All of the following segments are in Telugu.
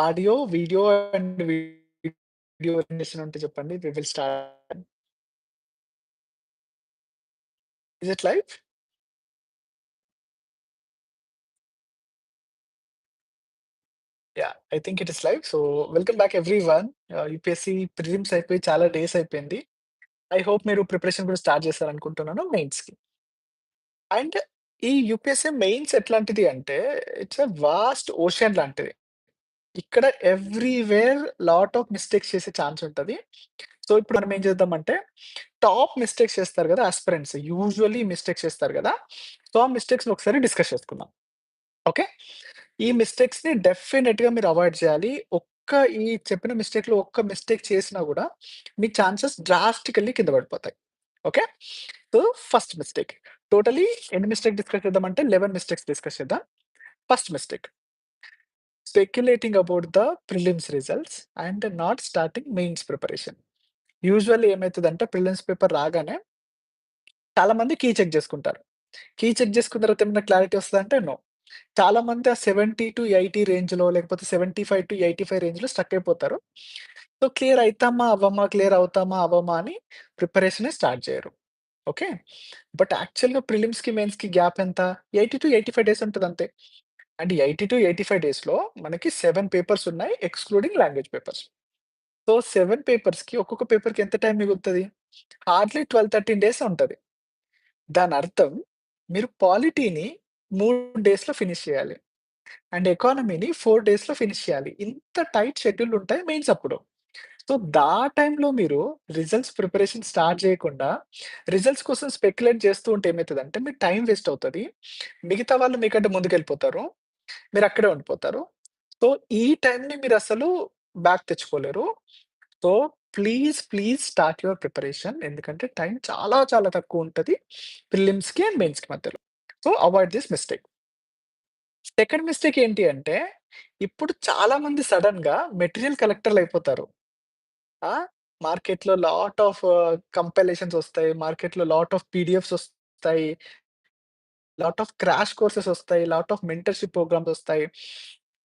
ఆడియో, వీడియో అండ్ వీడియో ఉంటే చెప్పండి. We will start. Is it live? Yeah! I think it is live. So, welcome back everyone. Ah, UPSC prelims అయిపోయి చాలా డేస్ అయిపోయింది. ఐ హోప్ మీరు ప్రిపరేషన్ కూడా స్టార్ట్ చేశారనుకుంటున్నాను మెయిన్స్‌కి. అండ్ ఈ యూపీఎస్‌సీ మెయిన్స్ ఎట్లాంటిది అంటే, ఇట్స్ ఎ వాస్ట్ ఓషన్ లాంటిది. ఇక్కడ ఎవ్రీవేర్ లాట్ ఆఫ్ మిస్టేక్స్ చేసే ఛాన్స్ ఉంటది. సో, ఇప్పుడు మనం ఏం చేద్దామంటే, టాప్ మిస్టేక్స్ చేస్తారు కదా! ఆస్పిరెంట్స్. యూజువల్లీ మిస్టేక్స్ చేస్తారు కదా! సో, ఆ మిస్టేక్స్‌ని ఒకసారి డిస్కస్ చేసుకుందాం. ఓకే. ఈ మిస్టేక్స్‌ని డెఫినిట్‌గా మీరు అవాయిడ్ చేయాలి. ఒక్క ఈ చెప్పిన మిస్టేక్‌లో ఒక్క మిస్టేక్ చేసినా కూడా మీ ఛాన్సెస్ డ్రాస్టికల్లీ కింద పడిపోతాయి. Okay. So, first mistake. Totally ఎన్ని మిస్టేక్ డిస్కస్ చేద్దామంటే 11 మిస్టేక్స్ డిస్కస్ చేద్దాం. First mistake. Speculating about the prelims results and not starting mains preparation. Usually ఏమైతదంటే prelims paper రాగానే చాలా మంది కీ చెక్ చేసుకుంటారు. కీ చెక్ చేసుకున్న తర్వాత ఏమైనా క్లారిటీ వస్తదంటే నో. చాలా మంది ఆ 70-80 రేంజ్‌లో లేకపోతే 75-85 రేంజ్‌లో స్టక్ అయిపోతారు. సో, క్లియర్ అయితామా? అవ్వమా? క్లియర్ అవుతామా? అవ్వమా? అని ప్రిపరేషనే స్టార్ట్ చేయరు. ఓకే. బట్ యాక్చువల్‌గా ప్రిలిమ్స్‌కి, మెయిన్స్‌కి గ్యాప్ ఎంత? 80-85 డేస్ ఉంటదంతే. అండ్ 80-85 డేస్‌లో మనకి సెవెన్ పేపర్స్ ఉన్నాయి excluding language papers. So, seven పేపర్స్‌కి ఒక్కొక్క పేపర్‌కి ఎంత టైం మిగులుతుంది హార్డ్‌లీ 12, 13 డేసే ఉంటది. దానర్థం మీరు పాలిటీని మూడు డేస్‌లో ఫినిష్ చేయాలి. అండ్ ఎకానమీని ఫోర్ డేస్‌లో ఫినిష్ చేయాలి. ఇంత టైట్ షెడ్యూల్ ఉంటాయి మెయిన్స్ అప్పుడు. సో, దా టైంలో మీరు రిజల్ట్స్ ప్రిపరేషన్ స్టార్ట్ చేయకుండా రిజల్ట్స్ కోసం స్పెక్యులేట్ చేస్తూ ఉంటే ఏమవుతుంది అంటే మీ టైం వేస్ట్ అవుతుంది మిగతా వాళ్ళు మీకంటే ముందుకెళ్ళిపోతారు. మీరక్కడే ఉండిపోతారు. సో, ఈ టైంని మీరసలు back తెచ్చుకోలేరు. So, please, please start your preparation. ఎందుకంటే టైం చాలా చాలా తక్కువుంటది. ప్రిలిమ్స్‌కి అండ్ మెయిన్స్‌కి మధ్యలో. So, avoid this mistake. Second mistake ఏంటి అంటే, ఇప్పుడు చాలా మంది సడెన్‌గా మెటీరియల్ కలెక్టర్‌లయిపోతారు. ఆ! మార్కెట్‌లో లాట్ ఆఫ్ కంపైలేషన్స్ వస్తాయి. మార్కెట్‌లో లాట్ ఆఫ్ పీడీఎఫ్స్ వస్తాయి. లాట్ ఆఫ్ క్రాష్ కోర్సెస్ వస్తాయి. లాట్ ఆఫ్ మెంటర్‌షిప్ ప్రోగ్రామ్స్ వస్తాయి.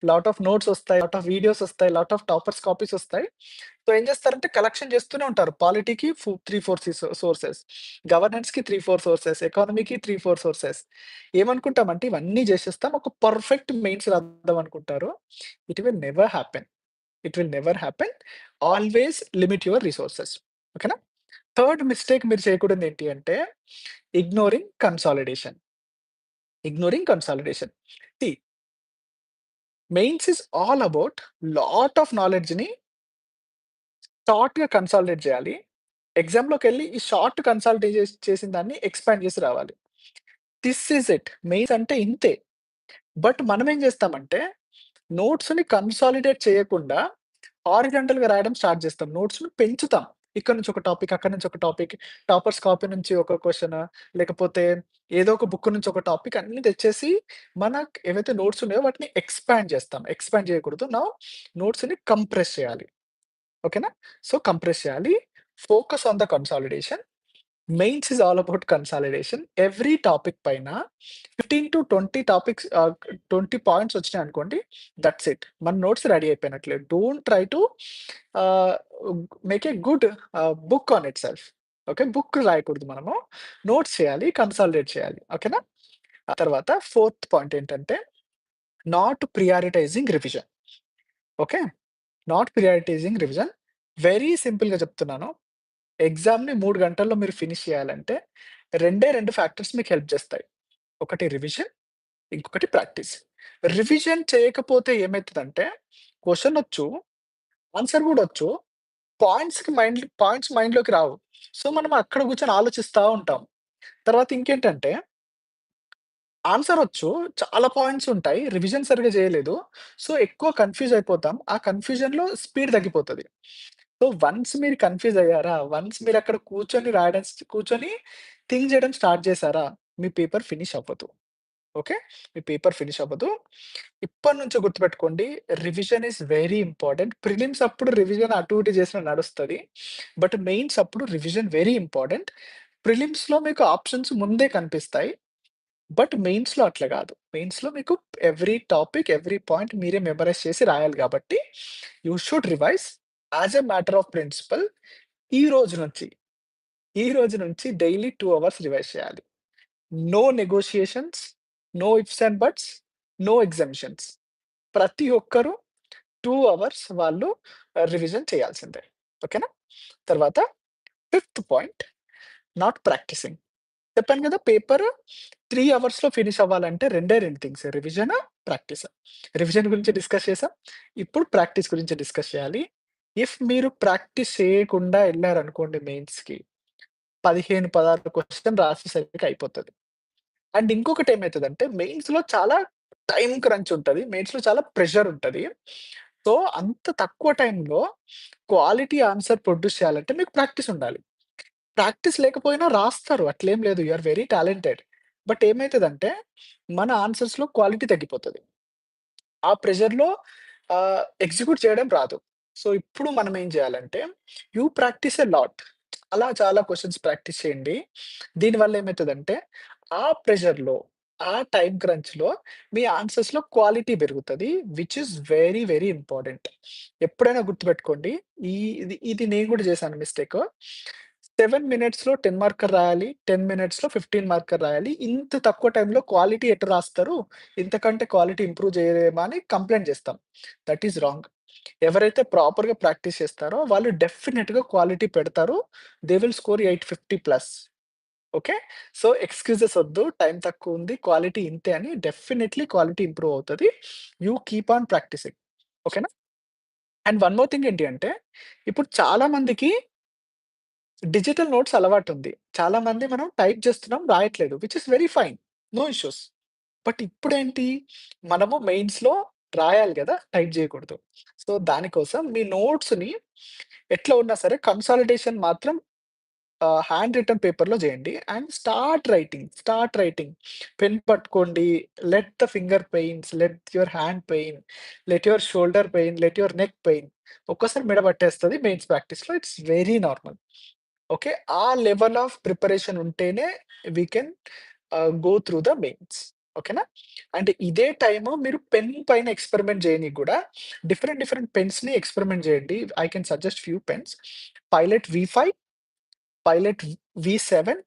లాట్ ఆఫ్ నోట్స్ వస్తాయి. లాట్ ఆఫ్ వీడియోస్ వస్తాయి. లాట్ ఆఫ్ టాపర్స్ కాపీస్ వస్తాయి. సో, ఏం చేస్తారంటే కలెక్షన్ చేస్తూనే ఉంటారు. పాలిటీకి ఫు 3, 4 సి సోర్సెస్. గవర్నెన్స్‌కి 3, 4 సోర్సెస్. ఎకానమీకి 3, 4 సోర్సెస్. ఏమనుకుంటామంటే ఇవన్నీ చేసేస్తాం. ఒక పర్ఫెక్ట్ మెయిన్స్ రాద్దాం అనుకుంటారు. It will never happen. It will never happen. Always limit your resources. ఓకేనా? థర్డ్ మిస్టేక్ మీరు చేయకూడదు ఏంటి అంటే, ignoring consolidation. Ignoring consolidation. See mains is all about lot of నాలెడ్జ్‌ని షార్ట్‌గా కన్సాలిడేట్ చేయాలి. ఎగ్జామ్లోకి వెళ్ళి ఈ షార్ట్ కన్సాలిడేట్ చేసిన దాన్ని ఎక్స్‌పాండ్ చేసి రావాలి. This is it. మెయిన్స్ అంటే ఇంతే. బట్ మనం ఏం చేస్తామంటే, నోట్స్‌ని కన్సాలిడేట్ చేయకుండా హారిజాంటల్‌గా రాయడం స్టార్ట్ చేస్తాం. నోట్స్‌ని పెంచుతాం. ఇక్కడ నుంచి ఒక టాపిక్, అక్కడి నుంచి ఒక టాపిక్, టాపర్స్ కాపీ నుంచి ఒక క్వెషన్ లేకపోతే ఏదో ఒక బుక్ నుంచి ఒక టాపిక్ అన్నీ తెచ్చేసి మనకు ఏవైతే నోట్స్ ఉన్నాయో వాటిని ఎక్స్‌పాండ్ చేస్తాం. ఎక్స్‌పాండ్ చేయకూడదు. నౌ నోట్స్‌ని కంప్రెస్ చేయాలి. ఓకేనా? సో, కంప్రెస్ చేయాలి. Focus on the consolidation. Mains is all about consolidation. Every topic పైన 15-20 టాపిక్స్ ట్వంటీ పాయింట్స్ వచ్చినాయి అనుకోండి దట్స్ ఇట్. మన notes ready అయిపోయినట్లే. Don't try to make a good book on itself. Okay. Book రాయకూడదు మనము. నోట్స్ చేయాలి. కన్సాలిడేట్ చేయాలి. ఓకేనా? ఆ తర్వాత ఫోర్త్ పాయింట్ ఏంటంటే, not prioritising revision. Okay. Not prioritising revision. Very సింపుల్‌గా చెప్తున్నాను. ఎగ్జామ్‌ని 3 గంటల్లో మీరు ఫినిష్ చేయాలంటే రెండే 2 ఫ్యాక్టర్స్ మీకు హెల్ప్ చేస్తాయి. ఒకటి రివిజన్, ఇంకొకటి ప్రాక్టీస్. రివిజన్ చేయకపోతే ఏమైతదంటే, క్వశ్చన్ వచ్చు, ఆన్సర్ కూడా వచ్చు. పాయింట్స్‌కి మైండ్ పాయింట్స్ మైండ్‌లోకి రావు. సో, మనం అక్కడ కూర్చొని ఆలోచిస్తా ఉంటాం. తర్వాత ఇంకేంటంటే ఆన్సర్ వచ్చు. చాలా పాయింట్స్ ఉంటాయి. రివిజన్ సరిగ్గా చేయలేదు. సో, ఎక్కువ కన్‌ఫ్యూజ్ అయిపోతాం. ఆ కన్‌ఫ్యూజన్‌లో స్పీడ్ తగ్గిపోతది. సో, వన్స్ మీరు కన్‌ఫ్యూజ్ అయ్యారా, వన్స్ మీరక్కడ కూర్చొని రాయడం స్ కూర్చొని థింక్ చేయడం స్టార్ట్ చేశారా, మీ పేపర్ ఫినిష్ అవ్వదు. ఓకే. మీ పేపర్ ఫినిష్ అవ్వదు. ఇప్పటినుంచే గుర్తుపెట్టుకోండి revision is very important. Prelims అప్పుడు రివిజన్ అటు ఇటు చేసినా నడుస్తది. బట్ మెయిన్స్ అప్పుడు రివిజన్ వెరీ ఇంపార్టెంట్. ప్రిలిమ్స్‌లో మీకు ఆప్షన్స్ ముందే కనిపిస్తాయి. బట్ మెయిన్స్‌లో అట్లా గాదు. మెయిన్స్‌లో మీకు ఎవ్రీ టాపిక్, ఎవ్రీ పాయింట్ మీరే మెమరైజ్ చేసి రాయాలి గాబట్టి, you should revise as a matter of principle ఈ రోజు నుంచి, ఈ రోజు నుంచి డైలీ 2 అవర్స్ రివైజ్ చేయాలి. No negotiations, no ifs and buts, no examinations. ప్రతి ఒక్కరు 2 అవర్స్ వాళ్ళు uh, ఆహ్, రివిజన్ చేయాల్సిందే. ఓకేనా? తర్వాత ఫిఫ్త్ పాయింట్ నాట్ ప్రాక్టీసింగ్. చెప్పాను కదా పేపర్ 3 అవర్స్‌లో ఫినిష్ అవ్వాలంటే రెండే 2 థింగ్స్ రివిజన్, ప్రాక్టీస్. రివిజన్ గురించి డిస్కస్ చేసాం. ఇప్పుడు ప్రాక్టీస్ గురించి డిస్కస్ చేయాలి. ఇఫ్ మీరు ప్రాక్టీస్ చేయకుండా ఎళ్ళారనుకోండి మెయిన్స్‌కి 15, 16 క్వెషన్ రాసేసరికి అయిపోతది. అండ్ ఇంకొకటి ఏమైతదంటే మెయిన్స్‌లో చాలా టైమ్ క్రంచ్ ఉంటది. మెయిన్స్‌లో చాలా ప్రెషర్ ఉంటది. సో, అంత తక్కువ టైమ్‌లో క్వాలిటీ ఆన్సర్ ప్రొడ్యూస్ చేయాలంటే మీకు ప్రాక్టీస్ ఉండాలి. ప్రాక్టీస్ లేకపోయినా రాస్తారు. అట్లేం లేదు. You are very talented. But ఏమైతదంటే మన ఆన్సర్స్‌లో క్వాలిటీ తగ్గిపోతది. ఆ ప్రెషర్‌లో ఆహ్, ఎగ్జిక్యూట్ చేయడం రాదు. సో, ఇప్పుడు మనం ఏం చేయాలంటే యూ ప్రాక్టీస్ ఎ లాట్. అలా చాలా క్వెషన్స్ ప్రాక్టీస్ చేయండి. దీనివల్ల ఏమైతదంటే ఆ ప్రెషర్‌లో, ఆ టైమ్ క్రంచ్‌లో మీ ఆన్సర్స్‌లో క్వాలిటీ పెరుగుతది. Which is very, very important. ఎప్పుడైనా గుర్తుపెట్టుకోండి. ఈ ఇది ఇది నేను కూడా చేశాను మిస్టేకు. 7 మినిట్స్‌లో 10 మార్కర్ రాయాలి. 10 మినిట్స్‌లో 15 మార్కర్ రాయాలి. ఇంత తక్కువ టైమ్‌లో క్వాలిటీ ఎట్ట రాస్తారు? ఇంతకంటే క్వాలిటీ ఇంప్రూవ్ చేయలేమా అని కంప్లెయింట్ చేస్తాం. That is wrong. ఎవరైతే ప్రాపర్‌గా ప్రాక్టీస్ చేస్తారో వాళ్ళు డెఫినిట్‌గా క్వాలిటీ పెడతారు. They will score 850 plus. Okay. So, excuses ఒద్దు. టైమ్ తక్కువుంది. క్వాలిటీ ఇంతే అని డెఫినైట్‌లీ క్వాలిటీ ఇంప్రూవ్ అవుతది. You keep on practising. ఓకేనా? అండ్ వన్ మోర్ థింగ్ ఏంటి అంటే ఇప్పుడు చాలా మందికి డిజిటల్ నోట్స్ అలవాటుంది. చాలా మంది మనం టైప్ చేస్తున్నాం రాయట్లేదు. Which is very fine. No issues. But ఇప్పుడేంటి మనము మెయిన్స్‌లో రాయాలి గదా! టైప్ జేయకూడదు. సో, దానికోసం మీ నోట్స్‌ని ఎట్లా ఉన్నా సరే కన్సాలిడేషన్ మాత్రం ఆహ్, హ్యాండ్ రిటర్న్ పేపర్‌లో జేయండి. And start writing, start writing. Pen పట్టుకోండి. Let the finger pains, let your hand pain, let your shoulder pain, let your neck pain. ఒక్కోసారి మెడ పట్టేస్తది mains ప్రాక్టీస్‌లో. It's very normal. Okay. ఆ లెవెల్ ఆఫ్ ప్రిపరేషన్ ఉంటేనే we can ah, go through the mains. ఓకేనా? అండ్ ఇదే టైము మీరు పెన్ పైన ఎక్స్‌పెరిమెంట్ జేయనీకి గూడా డిఫరెంట్, డిఫరెంట్ పెన్స్‌ని ఎక్స్‌పెరిమెంట్ జేయండి. I can suggest few pens. Pilot V five, Pilot V seven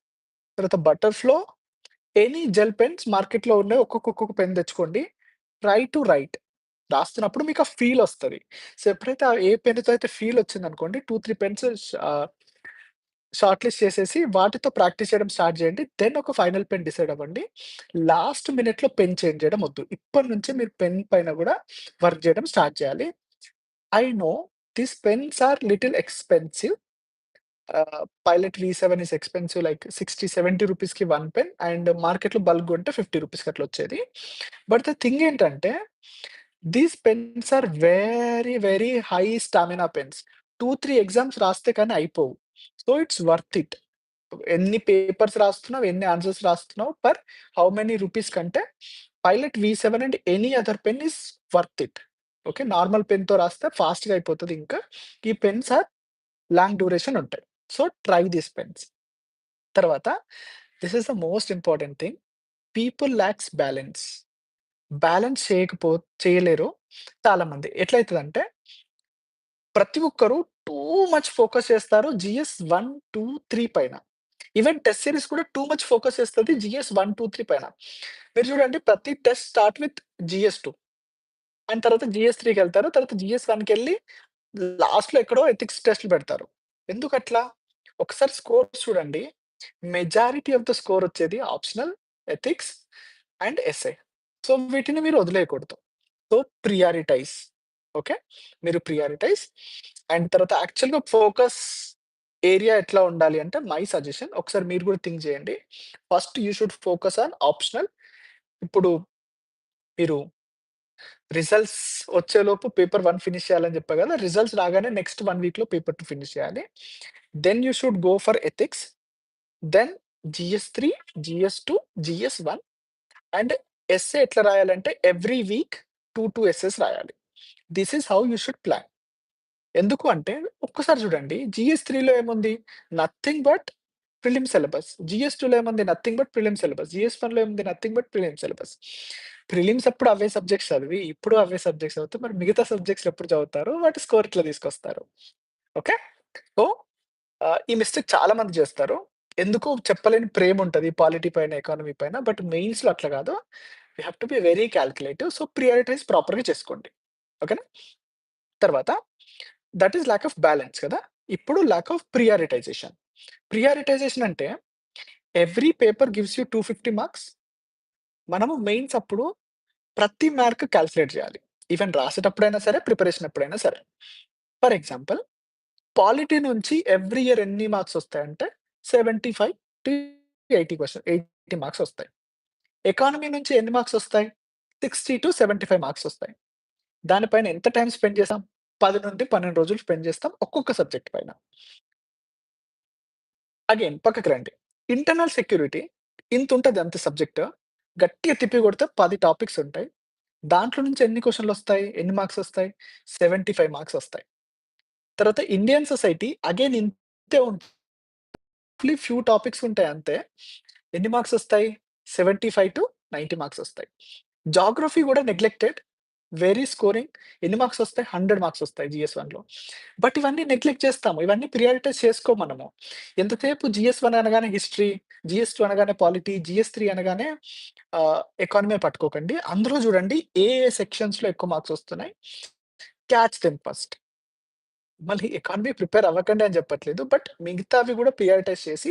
తర్వాత బటర్‌ఫ్లో, ఎనీ జెల్ పెన్స్ మార్కెట్‌లో ఉన్నాయి. ఒక్కొక్క, ఒక్కొక్క పెన్ తెచ్చుకోండి. Try to write. రాస్తున్నప్పుడు మీకు ఆ ఫీల్ వస్తుంది సో, ఎప్పుడైతే ఆ ఏ పెన్‌తో అయితే ఫీల్ వచ్చిందనుకోండి 2, 3 పెన్స్ ఆహ్, షార్ట్ లిస్ట్ చేసేసి వాటితో ప్రాక్టీస్ చేయడం స్టార్ట్ చేయండి. దెన్ ఒక ఫైనల్ పెన్ డిసైడ్ అవ్వండి. లాస్ట్ మినిట్‌లో పెన్ చేంజ్ చేయడం వద్దు ఇప్పటి నుంచే మీరు పెన్ పైన గూడా వర్క్ చేయడం స్టార్ట్ చేయాలి. I know these pens are little expensive. Ah, Pilot వి7 is expensive like 60, 70 రూపీస్‌కి 1 పెన్ అండ్ మార్కెట్‌లో బల్క్ కొంటే 50 రూపీస్‌కి అట్లా వచ్చేది. బట్ ద థింగ్ ఏంటంటే these pens are very, very high stamina pens. 2, 3 exams రాస్తే కానీ అయిపోవు. So, it's worth it. ఎన్ని పేపర్స్ రాస్తున్నావు, ఎన్ని ఆన్సర్స్ రాస్తున్నావు పర్ హౌ మెనీ రూపీస్ కంటే pilot V seven and any other pen is worth it. Okay. Normal పెన్‌తో రాస్తే ఫాస్ట్‌గా అయిపోతది ఇంకా. ఈ పెన్స్ ఆర్ లాంగ్ డ్యూరేషన్ ఉంటాయి. So, try these pens. తర్వాత this is the most important thing. People lacks balance. Balance చేయకపో చేయలేరు చాలామంది. ఎట్లయితదంటే ప్రతి ఒక్కరు టూ మచ్ ఫోకస్ చేస్తారు జీఎస్ 1, 2, 3 పైన. ఈవెన్ టెస్ట్ సీరీస్ కూడా టూ మచ్ ఫోకస్ చేస్తది జీఎస్ 1, 2, 3 పైన. మీరు చూడండి ప్రతి test start with GS 2. And తర్వాత జీఎస్ 3కెళ్తారు. తర్వాత జీఎస్ 1కెళ్ళి లాస్ట్‌లో ఎక్కడో ఎథిక్స్ టెస్ట్‌లు పెడతారు. ఎందుకట్లా? ఒకసారి స్కోర్స్ చూడండి. మెజారిటీ ఆఫ్ ద స్కోర్ వచ్చేది optional, ethics and essay. So, వీటిని మీరు వదిలేయకూడదు. So, prioritise. ఓకే. మీరు ప్రియారిటైజ్ అండ్ తర్వాత యాక్చువల్‌గా ఫోకస్ ఏరియా ఎట్లా ఉండాలి అంటే మై సజెషన్ ఒకసారి మీరు కూడా థింక్ చేయండి. First you should focus on optional. ఇప్పుడు మీరు రిజల్ట్స్ వచ్చేలోపు పేపర్ వన్ ఫినిష్ చేయాలని చెప్పా కదా! రిజల్ట్స్ రాగానే నెక్స్ట్ వన్ వీక్‌లో పేపర్ టు ఫినిష్ చేయాలి. Then you should go for ethics. Then GS three GS two GS one and essay ఎట్లా రాయాలంటే every week two two essays రాయాలి. This is how you should plan. ఎందుకు అంటే ఒక్కసారి చూడండి జీఎస్ త్రీలో ఏముంది? Nothing but prelim syllabus. GS టూలో ఏముంది nothing but prelim syllabus. GS వన్‌లో ఏముంది nothing but prelim syllabus. Prelims అప్పుడు అవే సబ్జెక్ట్స్ చదివి, ఇప్పుడు అవే సబ్జెక్ట్స్ చదివితే మరి మిగతా సబ్జెక్ట్స్ ఎప్పుడు చదువుతారు? వాటి స్కోర్ ఎట్లా తీసుకొస్తారు? ఓకే. సో, ఆహ్, ఈ మిస్టేక్ చాలా మంది చేస్తారు. ఎందుకో చెప్పలేని ప్రేముంటది పాలిటీ పైన, ఎకానమీ పైన. బట్ మెయిన్స్‌లో అట్లా కాదు. You have to be very calculative. So, prioritize ప్రాపర్‌గా చేసుకోండి. ఓకేనా? తర్వాత that is lack of balance కదా! ఇప్పుడు ల్యాక్ ఆఫ్ ప్రియారిటైజేషన్. ప్రియారిటైజేషన్ అంటే every paper gives you 250 marks. మనము మెయిన్స్ అప్పుడు ప్రతి మార్క్ కాలిక్యులేట్ చేయాలి. ఈవెన్ రాసేటప్పుడైనా సరే, ప్రిపరేషన్ అప్పుడైనా సరే. ఫర్ ఎగ్జాంపుల్ పాలిటీ నుంచి ఎవ్రీ ఇయర్ ఎన్ని మార్క్స్ వస్తాయంటే 75-80 క్వెషన్ 80 మార్క్స్ వస్తాయి. ఎకానమీ నుంచి ఎన్ని మార్క్స్ వస్తాయి? 60-75 మార్క్స్ వస్తాయి. దానిపైన ఎంత టైం స్పెండ్ చేసాం? 10-12 రోజులు స్పెండ్ చేస్తాం ఒక్కొక్క సబ్జెక్ట్ పైన. అగైన్ పక్కకి రండి. ఇంటర్నల్ సెక్యూరిటీ ఇంత ఉంటుంది అంత సబ్జెక్ట్. గట్టిగా తిప్పి కొడితే పది టాపిక్స్ ఉంటాయి. దాంట్లో నుంచి ఎన్ని క్వశ్చన్లు వస్తాయి ఎన్ని మార్క్స్ వస్తాయి? 75 మార్క్స్ వస్తాయి. తర్వాత ఇండియన్ సొసైటీ అగైన్ ఇంతే ఉంటుంది. ఫ్యూ టాపిక్స్ ఉంటాయి అంతే. ఎన్ని మార్క్స్ వస్తాయి? 75-90 మార్క్స్ వస్తాయి. జాగ్రఫీ కూడా నెగ్లెక్టెడ్. వెరీ స్కోరింగ్ ఎన్ని మార్క్స్ వస్తాయి? 100 మార్క్స్ వస్తాయి జిఎస్ వన్లో బట్ ఇవన్నీ నెగ్లెక్ట్ చేస్తాము. ఇవన్నీ ప్రియారిటైజ్ చేసుకో మనము. ఎంతసేపు జిఎస్ వన్ అనగానే హిస్టరీ, జిఎస్ టూ అనగానే పాలిటీ, జిఎస్ త్రీ అనగానే ఎకానమీ పట్టుకోకండి. అందులో చూడండి ఏ ఏ సెక్షన్స్‌లో ఎక్కువ మార్క్స్ వస్తున్నాయి. Catch them first. మళ్ళీ ఎకానమీ ప్రిపేర్ అవ్వకండి అని చెప్పట్లేదు. బట్ మిగతావి కూడా ప్రియారిటైజ్ చేసి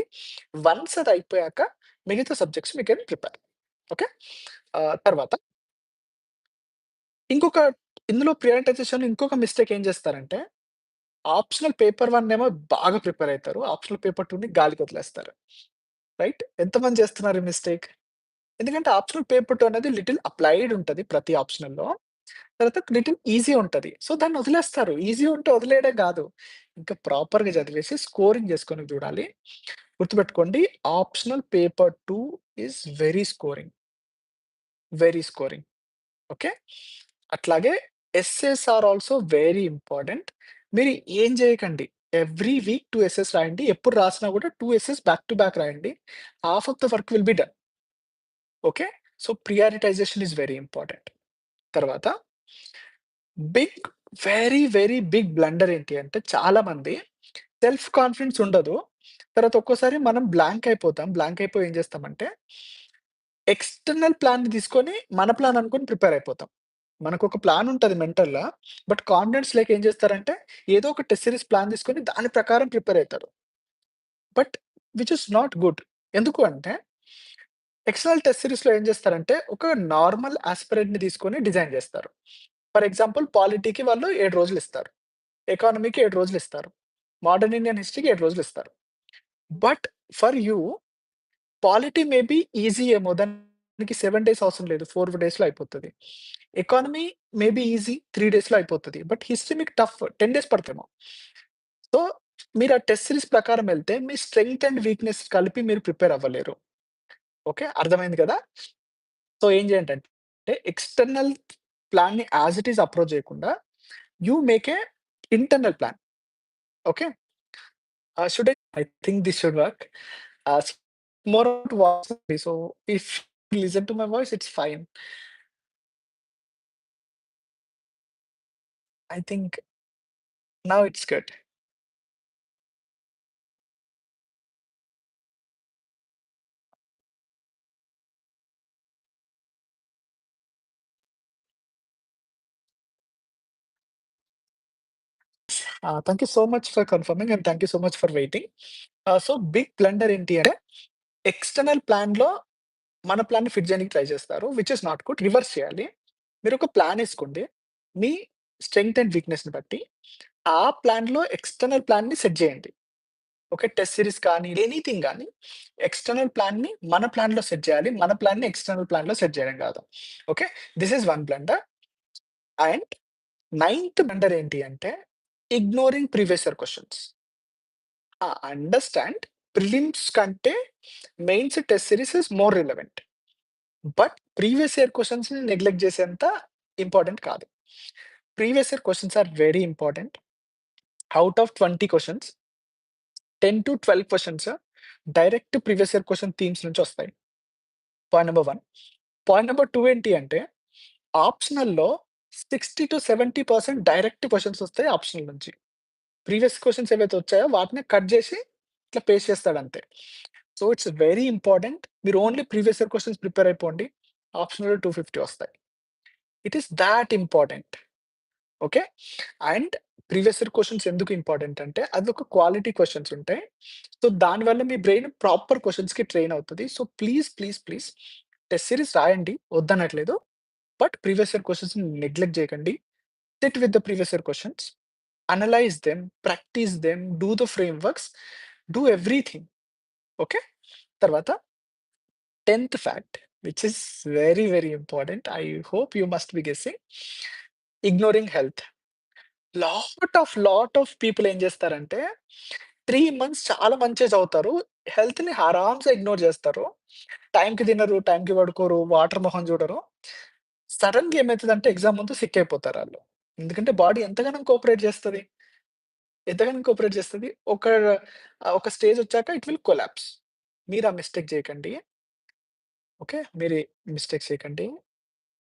వన్స్ అది అయిపోయాక మిగతా సబ్జెక్ట్స్ మీకు ప్రిపేర్. ఓకే. తర్వాత ఇంకొక ఇందులో ప్రియారిటైజేషన్‌లో ఇంకొక మిస్టేక్ ఏం చేస్తారంటే, ఆప్షనల్ పేపర్ 1 ఏమో బాగా ప్రిపేర్ అయితారు. ఆప్షనల్ పేపర్ 2ని గాలికి వదిలేస్తారు. రైట్? ఎంతమంది చేస్తున్నారు ఈ మిస్టేక్? ఎందుకంటే ఆప్షనల్ పేపర్ 2 అనేది లిటిల్ అప్లైడ్ ఉంటది ప్రతి ఆప్షనల్‌లో. తర్వాత లిటిల్ ఈజీ ఉంటది. సో, దాన్ని వదిలేస్తారు. ఈజీ ఉంటే వదిలేయడం కాదు. ఇంకా ప్రాపర్‌గా చదివేసి స్కోరింగ్ చేసుకొని చూడాలి. గుర్తుపెట్టుకోండి optional paper 2 is very scoring. Very scoring. Okay. అట్లాగే essays are also very important. మీరు ఏం చేయకండి. ఎవ్రీ వీక్ 2 ఎస్సేస్ రాయండి. ఎప్పుడు రాసినా కూడా 2 ఎస్సేస్ బ్యాక్ టు బ్యాక్ రాయండి. Half of the work will be done. Okay. So, prioritization is very important. తర్వాత big very, very big blunder ఏంటి అంటే చాలా మంది సెల్ఫ్ కాన్ఫిడెన్స్ ఉండదు. తర్వాత ఒక్కోసారి మనం బ్లాంక్ అయిపోతాం. బ్లాంక్ అయిపోయి ఏం చేస్తామంటే ఎక్స్‌టర్నల్ ప్లాన్‌ని తీసుకొని మన ప్లాన్ అనుకొని ప్రిపేర్ అయిపోతాం. మనకొక ప్లాన్ ఉంటది మెంటల్‌గా. బట్ కాన్ఫిడెన్స్ లేక ఏం చేస్తారంటే ఏదో ఒక టెస్ట్ సీరీస్ ప్లాన్ తీసుకొని దాని ప్రకారం ప్రిపేర్ అయితారు. But which is not good. ఎందుకు అంటే ఎక్స్టర్నల్ టెస్ట్ సీరీస్‌లో ఏం చేస్తారంటే ఒక నార్మల్ యాస్పిరెంట్‌ని తీసుకొని డిజైన్ చేస్తారు. ఫర్ ఎగ్జాంపుల్ పాలిటీకి వాళ్ళు 7 రోజులు ఇస్తారు. ఎకానమీకి 7 రోజులు ఇస్తారు. మోడర్న్ ఇండియన్ హిస్టరీకి 7 రోజులు ఇస్తారు. But for you polity may be easy ఏమో దానికి 7 డేస్ అవసరం లేదు. 4 డేస్‌లో అయిపోతది. ఎకానమీ మే ఈజీ 3 డేస్‌లో అయిపోతది. బట్ హిస్టరీ మీకు టఫ్ 10 డేస్ పడతేమో. సో, మీరు ఆ టెస్ట్ సీరీస్ ప్రకారం వెళ్తే మీ స్ట్రెంగ్త్ అండ్ వీక్‌నెస్ కలిపి మీరు ప్రిపేర్ అవ్వలేరు. ఓకే. అర్థమైంది కదా! సో, ఏం చేయండి అంటే ఎక్స్‌టర్నల్ ప్లాన్‌ని యాస్ ఇట్ ఈస్ అప్రోచ్ చేయకుండా you make a internal plan. Okay. Ah, should I I think this should work. Ah, more so, if Listen to my voice it's fine. I think now it's good. Ah, thank you so much for confirming and thank you so much for waiting. Ah, so, big blunder ఏంటి అంటే ఎక్స్‌టర్నల్ ప్లాన్‌లో మన ప్లాన్‌ని ఫిట్ చేయడానికి ట్రై చేస్తారు. Which is not good. Reverse చేయాలి. మీరొక ప్లాన్ ఏసుకోండి. మీ స్ట్రెంగ్త్ అండ్ వీక్‌నెస్‌ని బట్టి ఆ ప్లాన్‌లో ఎక్స్‌టర్నల్ ప్లాన్‌ని సెట్ చేయండి. ఓకే. టెస్ట్ సీరీస్ కానీ ఎనీథింగ్ కానీ ఎక్స్‌టర్నల్ ప్లాన్‌ని మన ప్లాన్‌లో సెట్ చేయాలి. మన ప్లాన్‌ని ఎక్స్‌టర్నల్ ప్లాన్‌లో సెట్ చేయడం కాదు. Okay. This is one blunder. And ninth blunder ఏంటి అంటే ఇగ్నోరింగ్ ప్రీవియస్ ఇయర్ క్వెషన్స్. ఆ! అండర్‌స్టాండ్ ప్రిలిమ్స్ కంటే mains test series is more relevant. But previous year క్వెషన్స్‌ని neglect చేసేంత ఇంపార్టెంట్ కాదు. Previous year questions are very important. Out of twenty questions ten to twelve questions direct previous year question themes నుంచి వస్తాయి. Point number one point number two ఏంటి అంటే, ఆప్షనల్‌లో 60-70% డైరెక్ట్ క్వశ్చన్స్ వస్తాయి ఆప్షనల్ నుంచి. ప్రీవియస్ క్వశ్చన్స్ ఏవైతే వచ్చాయో వాటిని కట్ చేసి ఇట్లా paste చేస్తాడంతే. So, it's very important. మీరు only previous year questions prepare అయిపోండి. ఆప్షనల్ టూ ఫిఫ్టీ వస్తాయి. It is that important. Okay. And previous year questions ఎందుకు ఇంపార్టెంట్ అంటే, అది ఒక క్వాలిటీ క్వశ్చన్స్ ఉంటాయి. సో, దానివల్ల మీ బ్రెయిన్ ప్రాపర్ క్వశ్చన్స్కి ట్రైన్ అవుతుంది so, please, please, please test series రాయండి వద్దనట్లేదు. But previous year questions neglect చేయకండి sit with the previous year questions analyze them, practice them, do the frame works do everything. Okay. తర్వాత 10థ్ fact which is very, very important. I hope you must be guessing. Ignoring health. Lot of, lot of people ఏం చేస్తారంటే 3 మంత్స్ చాలా మంచిగా చదువుతారు. హెల్త్‌ని ఆరామ్‌సే ఇగ్నోర్ చేస్తారు టైమ్‌కి తినరు, టైమ్‌కి పడుకోరు, వాటర్ మొహం చూడరు. సడెన్‌గా ఏమైతదంటే ఎగ్జామ్ ముందు సిక్ అయిపోతారాళ్ళు. ఎందుకంటే బాడీ ఎంతగానం కోఆపరేట్ చేస్తుంది ఎంతగానం కోఆపరేట్ జేస్తది. ఒక ఆహ్, ఒక స్టేజ్ వచ్చాక ఇట్ విల్ కొలాప్స్. మీరు ఆ మిస్టేక్ జేయకండి. ఓకే. మీరు మిస్టేక్స్ చేయకండి.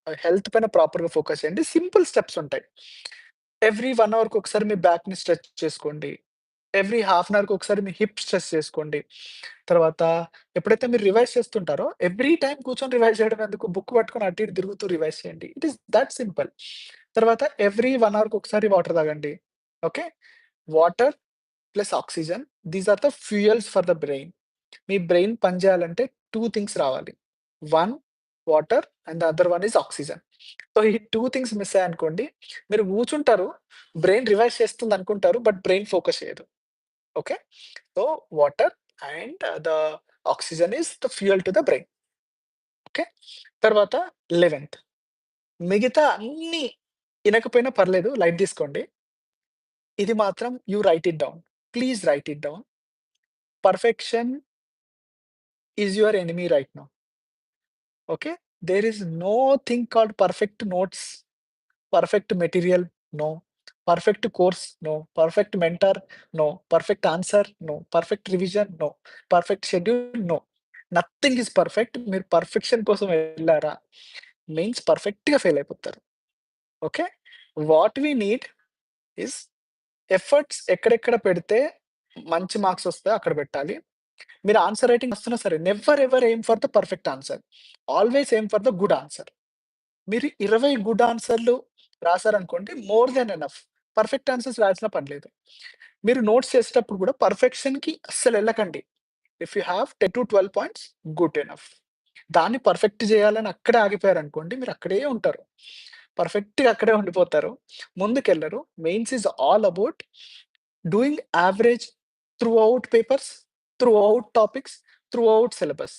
ఆహ్, హెల్త్ పైన ప్రాపర్‌గా ఫోకస్ చేయండి. సింపుల్ స్టెప్స్ ఉంటాయి. ఎవ్రీ 1 అవర్‌కి ఒకసారి మీ బ్యాక్‌ని స్ట్రెచ్ చేసుకోండి. ఎవ్రీ హాఫ్ అన్ అవర్‌కి ఒకసారి మీ హిప్ స్ట్రెచ్ చేసుకోండి. తర్వాత ఎప్పుడైతే మీరు రివైజ్ చేస్తుంటారో ఎవ్రీ టైమ్ కూర్చొని రివైజ్ చేయడం ఎందుకు? బుక్ పట్టుకొని అటు ఇటు తిరుగుతూ రివైజ్ చేయండి. It is that simple. తర్వాత ఎవ్రీ 1 అవర్‌కి ఒకసారి వాటర్ తాగండి. Okay. Water plus oxygen these are the fuels for the brain. Me brain పని చేయాలంటే 2 థింగ్స్ రావాలి. One water and the other one is oxygen. So, ఈ టూ థింగ్స్ మిస్ అనుకోండి మీరు కూర్చుంటారు. బ్రెయిన్ రివైజ్ చేస్తుంది అనుకుంటారు. బట్ బ్రెయిన్ ఫోకస్ చేయదు. Okay. So, water and the oxygen is the fuel to the brain. Okay. తర్వాత 11థ్ మిగతా అన్నీ వినకపోయినా పర్లేదు లైట్ తీసుకోండి. ఇది మాత్రం you write it down. Please write it down. Perfection is your enemy right now. Okay. There is no thing called perfect notes, perfect material no, perfect course no, perfect mentor no, perfect answer no, perfect revision no, perfect schedule no. Nothing is perfect. మీరు పర్ఫెక్షన్ కోసం వెళ్ళారా మీన్స్ పర్ఫెక్ట్‌గా ఫెయిల్ అయిపోతారు. Okay. What we need is efforts ఎక్కడెక్కడ పెడితే మంచి మార్క్స్ వస్తాయో అక్కడ పెట్టాలి. మీరు ఆన్సర్ రైటింగ్ వస్తున్నా సరే never ever aim for the perfect answer. Always aim for the good answer. మీరు 20 గుడ్ ఆన్సర్‌లు రాసారనుకోండి more than enough. Perfect answers రాసిన పని లేదు. మీరు నోట్స్ చేసేటప్పుడు కూడా పర్ఫెక్షన్‌కి అస్సలు వెళ్ళకండి if you have ten to twelve points good enough. దాన్ని పర్ఫెక్ట్ చేయాలని అక్కడే ఆగిపోయారు అనుకోండి మీరు అక్కడే ఉంటారు. పర్ఫెక్ట్‌గా అక్కడే ఉండిపోతారు. ముందుకెళ్ళరు mains is all about doing average throughout papers, throughout topics, throughout syllabus.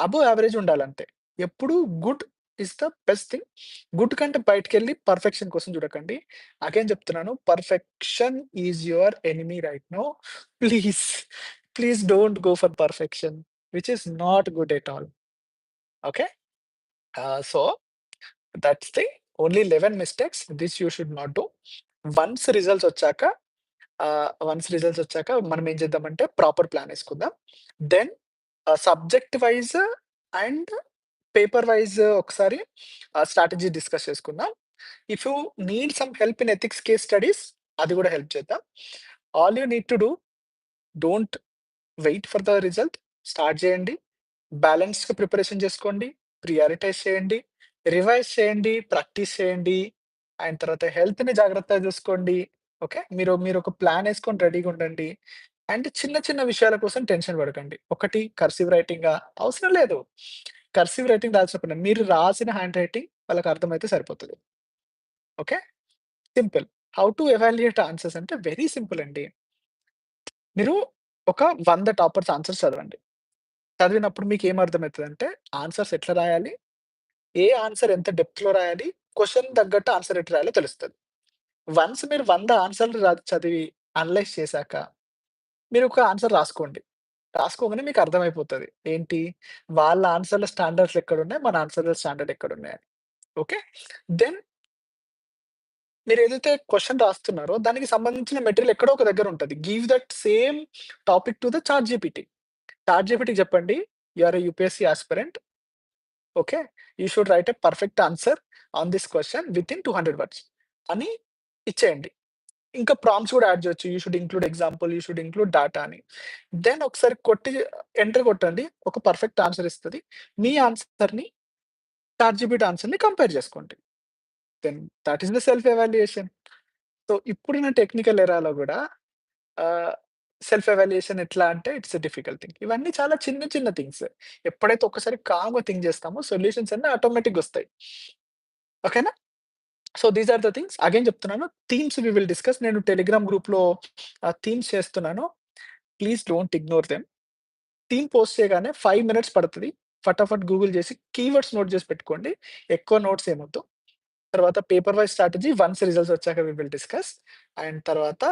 Above average ఉండాలంతే. ఎప్పుడు good is the best thing. Good కంటే బయటికెళ్ళి పర్ఫెక్షన్ కోసం చూడకండి. అగైన్ చెప్తున్నాను perfection is your enemy right no please, please don't go for perfection which is not good at all. Okay. So, that's the only 11 mistakes this you should not do. Once results వచ్చాక ఆహ్, వన్స్ రిజల్ట్స్ వచ్చాక మనం ఏం చేద్దామంటే proper plan ఏసుకుందాం. Then ah, subject wise and paper wise ఒకసారి ఆహ్, స్ట్రాటజీ డిస్కస్ చేసుకుందాం. If you need some help in ethics case studies అది కూడా హెల్ప్ చేద్దాం. All you need to do don't wait for the result. Start చేయండి. బ్యాలెన్స్‌గా ప్రిపరేషన్ చేసుకోండి. ప్రియారిటైజ్ చేయండి. రివైజ్ చేయండి. ప్రాక్టీస్ చేయండి. అండ్ తర్వాత హెల్త్‌ని జాగ్రత్తగా చూసుకోండి. ఓకే. మీరు మీరొక ప్లాన్ వేసుకొని రెడీగా ఉండండి. అండ్ చిన్న చిన్న విషయాల కోసం టెన్షన్ పడకండి. ఒకటి కర్సివ్ రైటింగా అవసరం లేదు. కర్సివ్ రైటింగ్ రాయాల్సిన పని లేదు. మీరు రాసిన హ్యాండ్ రైటింగ్ వాళ్ళకి అర్థమైతే సరిపోతది. Okay. Simple. How to evaluate answers అంటే వెరీ సింపుల్ అండి. మీరు ఒక 100 టాపర్స్ ఆన్సర్స్ చదవండి. చదివినప్పుడు మీకేం అర్థమైతదంటే ఆన్సర్స్ ఎట్లా రాయాలి? ఏ ఆన్సర్ ఎంత డెప్త్‌లో రాయాలి? క్వెషన్ తగ్గట్టు ఆన్సర్ ఎట్లా రాయాలో తెలుస్తది. వన్స్ మీరు 100 ఆన్సర్‌లు ర చదివి అనలైజ్ చేశాక మీరు ఒక ఆన్సర్ రాసుకోండి. రాసుకోగానే మీకు అర్థమైపోతది. ఏంటి? వాళ్ళ ఆన్సర్‌ల స్టాండర్డ్స్ ఎక్కడున్నాయి? మన ఆన్సర్‌ల స్టాండర్డ్ ఎక్కడున్నాయని. ఓకే. దెన్ మీరేదైతే క్వెషన్ రాస్తున్నారో దానికి సంబంధించిన మెటీరియల్ ఎక్కడో ఒక దగ్గర ఉంటది. Give that same topic to the ChatGPT. చాట్‌జిపిటికి చెప్పండి. You are a UPSC aspirant okay. You should write a perfect answer on this question within two hundred words అని ఇచ్చేయండి. ఇంకా ప్రామ్స్ కూడా యాడ్ చేయొచ్చు. You should include example, you should include data అని. దెన్ ఒకసారి కొట్టి ఎంటర్ కొట్టండి. ఒక పర్ఫెక్ట్ ఆన్సర్ ఇస్తుంది మీ ఆన్సర్‌ని చాట్‌జిపిటి ఆన్సర్‌ని కంపేర్ చేసుకోండి. Then that is the self evaluation. So ఇప్పుడున్న టెక్నికల్ ఎరాలో కూడా uh, సెల్ఫ్ ఎవాల్యుయేషన్ ఎట్లా అంటే ఇట్స్ ఎ డిఫికల్ట్ థింగ్. ఇవన్నీ చాలా చిన్న చిన్న థింగ్స్. ఎప్పుడైతే ఒక్కసారి కామ్‌గా థింక్ చేస్తామో సొల్యూషన్స్ అన్నీ ఆటోమేటిక్ వస్తాయి. ఓకేనా? So these are the things. Again చెప్తున్నాను. Themes we will discuss. నేను టెలిగ్రామ్ గ్రూప్‌లో ఆహ్, థీమ్స్ చేస్తున్నాను. Please don't ignore them. Theme post చేయగానే 5 మినిట్స్ పడతది. ఫటాఫట్ గూగుల్ చేసి కీవర్డ్స్ నోట్ చేసి పెట్టుకోండి. ఎక్కువ నోట్స్ ఏమొద్దు. తర్వాత paper wise strategy once results వచ్చాక వి విల్ డిస్కస్. అండ్ తర్వాత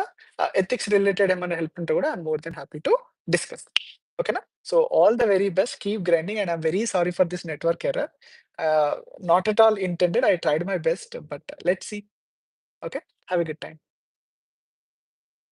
ఆహ్, ఎథిక్స్ రిలేటెడ్ ఏమైనా హెల్ప్ ఉంటే కూడా I am more than happy to discuss. ఓకేనా? So all the very best. Keep grinding and I am very sorry for this network error. Ah, not at all intended. I tried my best but let's see. Okay. Have a good time.